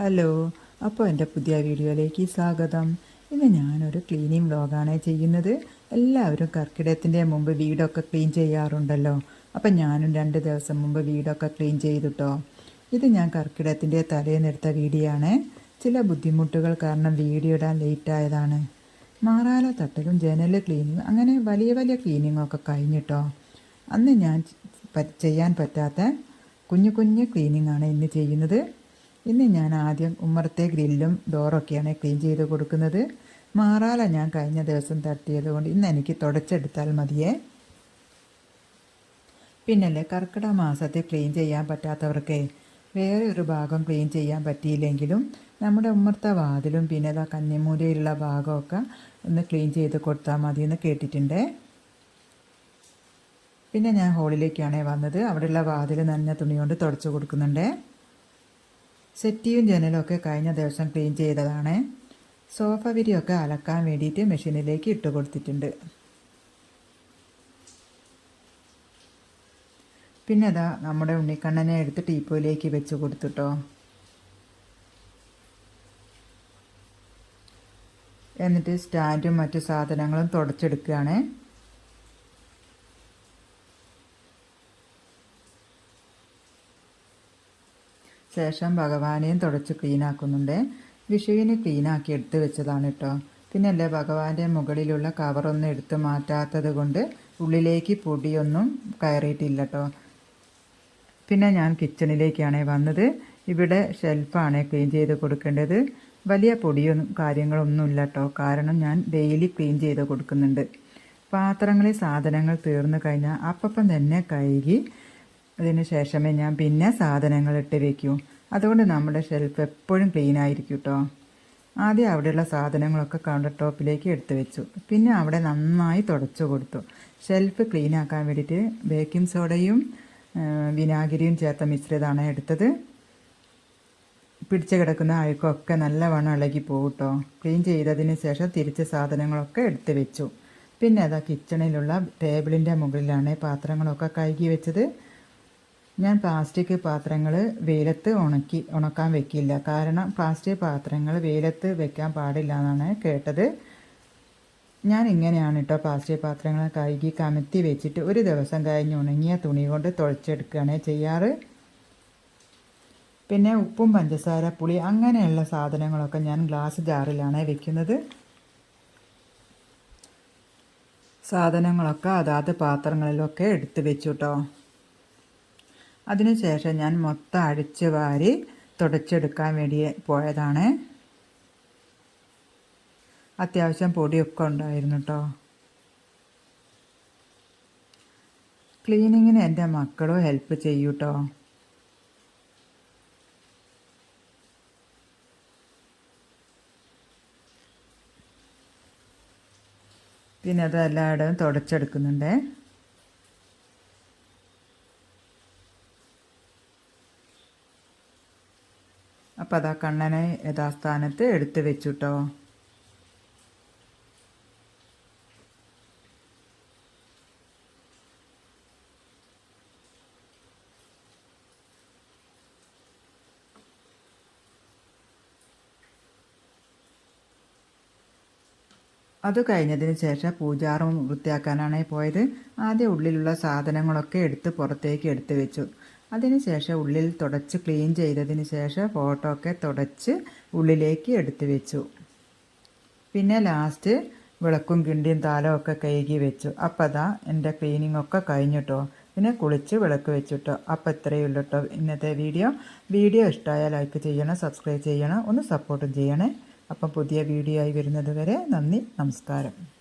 Hello അപ്പോൾ എന്റെ പുതിയ വീഡിയോയിലേക്ക് സ്വാഗതം. ഇന്ന് ഞാനൊരു ക്ലീനിങ് വ്ലോഗാണ് ചെയ്യുന്നത്. എല്ലാവരും കർക്കിടകത്തിന്റെ മുമ്പ് വീടൊക്കെ ക്ലീൻ ചെയ്യാറുണ്ടല്ലോ. അപ്പം ഞാനും രണ്ട് ദിവസം മുമ്പ് വീടൊക്കെ ക്ലീൻ ചെയ്തിട്ടോ. ഇത് ഞാൻ കർക്കിടകത്തിന്റെ തലേന്നെടുത്ത വീഡിയോ ചില ബുദ്ധിമുട്ടുകൾ കാരണം വീഡിയോ ഇടാൻ ലേറ്റായതാണ് മാറാല തട്ടലും ജനൽ ക്ലീനിങ് അങ്ങനെ വലിയ വലിയ ക്ലീനിങ്ങൊക്കെ കഴിഞ്ഞിട്ടോ. അന്ന് ഞാൻ ചെയ്യാൻ പറ്റാത്ത കുഞ്ഞു കുഞ്ഞു ക്ലീനിങ്ങാണ് ഇന്ന് ചെയ്യുന്നത്. ഇന്ന് ഞാൻ ആദ്യം ഉമ്മറത്തെ ഗ്രില്ലും ഡോറൊക്കെയാണ് ക്ലീൻ ചെയ്ത് കൊടുക്കുന്നത്. മാറാല ഞാൻ കഴിഞ്ഞ ദിവസം തട്ടിയത് കൊണ്ട് ഇന്ന് എനിക്ക് തുടച്ചെടുത്താൽ മതിയേ. പിന്നല്ലേ കർക്കിടക മാസത്തെ ക്ലീൻ ചെയ്യാൻ പറ്റാത്തവർക്ക് വേറെ ഒരു ഭാഗം ക്ലീൻ ചെയ്യാൻ പറ്റിയില്ലെങ്കിലും നമ്മുടെ ഉമ്മർത്ത വാതിലും പിന്നെ അതാ കന്നിമൂലയിലുള്ള ഭാഗമൊക്കെ ഒന്ന് ക്ലീൻ ചെയ്ത് കൊടുത്താൽ മതി എന്ന് കേട്ടിട്ടുണ്ട്. പിന്നെ ഞാൻ ഹോളിലേക്കാണ് വന്നത്. അവിടെയുള്ള വാതിൽ നന്ന തുണി കൊണ്ട് തുടച്ചു കൊടുക്കുന്നുണ്ട്. സെറ്റിയും ജനലും ഒക്കെ കഴിഞ്ഞ ദിവസം ക്ലീൻ ചെയ്തതാണ്. സോഫ വിരിയൊക്കെ അലക്കാൻ വേണ്ടിയിട്ട് മെഷീനിലേക്ക് ഇട്ട് കൊടുത്തിട്ടുണ്ട്. പിന്നെ അതാ നമ്മുടെ ഉണ്ണിക്കണ്ണനെ എടുത്ത് ടീപ്പോയിലേക്ക് വെച്ച് കൊടുത്തിട്ടോ. എന്നിട്ട് സ്റ്റാൻഡും മറ്റു സാധനങ്ങളും തുടച്ചെടുക്കുകയാണ്. ശേഷം ഭഗവാനെയും തുടച്ച് ക്ലീനാക്കുന്നുണ്ട്. വിഷുവിന് ക്ലീനാക്കി എടുത്ത് വെച്ചതാണ് കേട്ടോ പിന്നല്ലേ ഭഗവാന്റെ മുകളിലുള്ള കവറൊന്നും എടുത്ത് മാറ്റാത്തത് കൊണ്ട് ഉള്ളിലേക്ക് പൊടിയൊന്നും കയറിയിട്ടില്ല കേട്ടോ പിന്നെ ഞാൻ കിച്ചണിലേക്കാണ് വന്നത്. ഇവിടെ ഷെൽഫാണ് ക്ലീൻ ചെയ്ത് കൊടുക്കേണ്ടത്. വലിയ പൊടിയൊന്നും കാര്യങ്ങളൊന്നുമില്ല കേട്ടോ കാരണം ഞാൻ ഡെയിലി ക്ലീൻ ചെയ്ത് കൊടുക്കുന്നുണ്ട്. പാത്രങ്ങളിൽ സാധനങ്ങൾ തീർന്നു കഴിഞ്ഞാൽ അപ്പം തന്നെ കഴുകി അതിന് ശേഷമേ ഞാൻ പിന്നെ സാധനങ്ങൾ ഇട്ട് വയ്ക്കൂ അതുകൊണ്ട് നമ്മുടെ ഷെൽഫ് എപ്പോഴും ക്ലീൻ ആയിരിക്കും കേട്ടോ ആദ്യം അവിടെയുള്ള സാധനങ്ങളൊക്കെ കൗണ്ടർ ടോപ്പിലേക്ക് എടുത്തു വെച്ചു. പിന്നെ അവിടെ നന്നായി തുടച്ചു കൊടുത്തു. ഷെൽഫ് ക്ലീൻ ആക്കാൻ വേണ്ടിയിട്ട് ബേക്കിംഗ് സോഡയും വിനാഗിരിയും ചേർത്ത മിശ്രിതമാണ് എടുത്തത്. പിടിച്ചു കിടക്കുന്ന അഴുക്കൊക്കെ നല്ലവണ്ണം ഇളകി പോകും കേട്ടോ ക്ലീൻ ചെയ്തതിന് ശേഷം തിരിച്ച് സാധനങ്ങളൊക്കെ എടുത്തു വെച്ചു. പിന്നെ അതാ കിച്ചണിലുള്ള ടേബിളിന്റെ മുകളിലാണ് പാത്രങ്ങളൊക്കെ കഴുകി വെച്ചത്. ഞാൻ പ്ലാസ്റ്റിക് പാത്രങ്ങൾ വെയിലത്ത് ഉണക്കി ഉണക്കാൻ വെക്കില്ല. കാരണം പ്ലാസ്റ്റിക് പാത്രങ്ങൾ വെയിലത്ത് വെക്കാൻ പാടില്ല എന്നാണ് കേട്ടത്. ഞാൻ ഇങ്ങനെയാണ് കേട്ടോ പ്ലാസ്റ്റിക് പാത്രങ്ങൾ കഴുകി കമത്തി വെച്ചിട്ട് ഒരു ദിവസം കഴിഞ്ഞ് ഉണങ്ങിയ തുണി കൊണ്ട് തുളച്ചെടുക്കുകയാണ് ചെയ്യാറ്. പിന്നെ ഉപ്പും പഞ്ചസാര പുളി അങ്ങനെയുള്ള സാധനങ്ങളൊക്കെ ഞാൻ ഗ്ലാസ് ജാറിലാണ് വെക്കുന്നത്. സാധനങ്ങളൊക്കെ അതാത് പാത്രങ്ങളിലൊക്കെ എടുത്ത് വെച്ചു കേട്ടോ അതിനുശേഷം ഞാൻ മൊത്തം അടിച്ച് വാരി തുടച്ചെടുക്കാൻ വേണ്ടി പോയതാണ്. അത്യാവശ്യം പൊടിയൊക്കെ ഉണ്ടായിരുന്നു കേട്ടോ ക്ലീനിങ്ങിന് എന്റെ മക്കളും ഹെൽപ്പ് ചെയ്യൂ കേട്ടോ പിന്നെ അത് എല്ലായിടവും തുടച്ചെടുക്കുന്നുണ്ട്. അപ്പോൾ അതാ കണ്ണനെ യഥാസ്ഥാനത്ത് എടുത്ത് വെച്ചുട്ടോ. അത് കഴിഞ്ഞതിന് ശേഷം പൂജാറും വൃത്തിയാക്കാനാണ് പോയത്. ആദ്യം ഉള്ളിലുള്ള സാധനങ്ങളൊക്കെ എടുത്ത് പുറത്തേക്ക് എടുത്ത് വെച്ചു. അതിനുശേഷം ഉള്ളിൽ തുടച്ച് ക്ലീൻ ചെയ്തതിന് ശേഷം ഫോട്ടോ ഒക്കെ തുടച്ച് ഉള്ളിലേക്ക് എടുത്തു വെച്ചു. പിന്നെ ലാസ്റ്റ് വിളക്കും കിണ്ടിയും താലവും ഒക്കെ കഴുകി വെച്ചു. അപ്പം അതാ എന്റെ ക്ലീനിങ് ഒക്കെ കഴിഞ്ഞിട്ടോ. പിന്നെ കുളിച്ച് വിളക്ക് വെച്ചിട്ടോ. അപ്പം ഇത്രയേ ഉള്ളൂ കേട്ടോ ഇന്നത്തെ വീഡിയോ. വീഡിയോ ഇഷ്ടമായാൽ ലൈക്ക് ചെയ്യണം സബ്സ്ക്രൈബ് ചെയ്യണം ഒന്ന് സപ്പോർട്ടും ചെയ്യണേ. അപ്പം പുതിയ വീഡിയോ ആയി വരുന്നത് വരെ നന്ദി നമസ്കാരം.